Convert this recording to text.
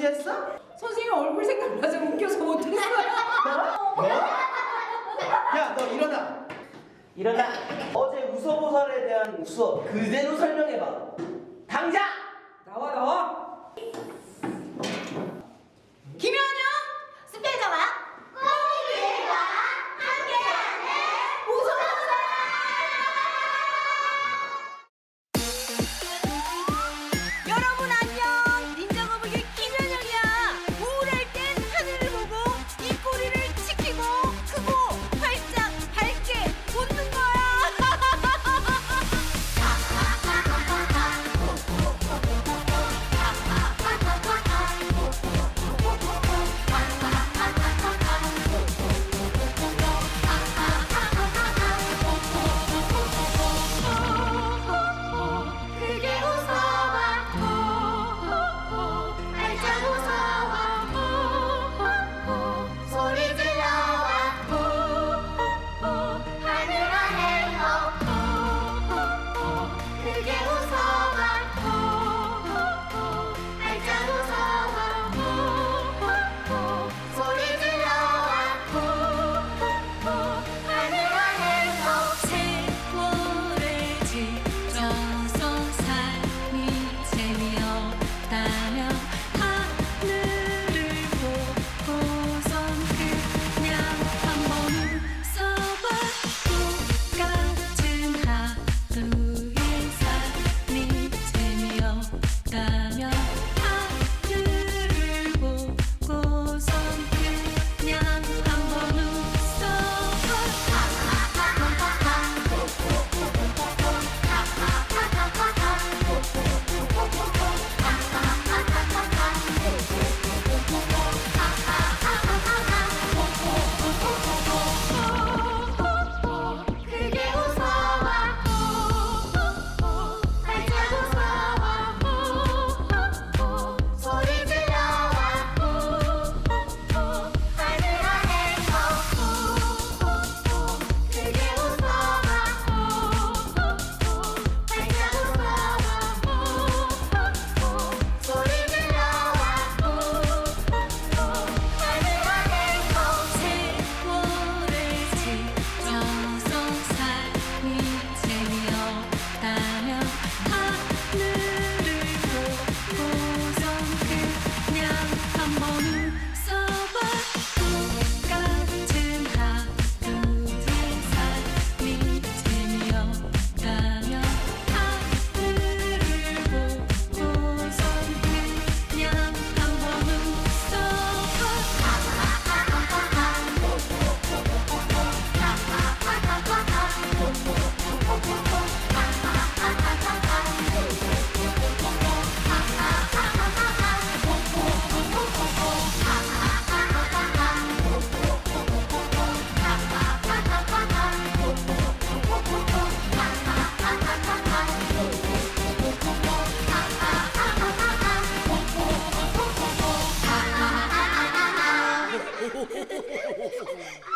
무시했어? 선생님 얼굴 생각나서 웃겨서 못했어요. 너? 야, 너 일어나. 일어나. 어제 우서보살에 대한 수업 그대로 설명해봐. 당장! Oh,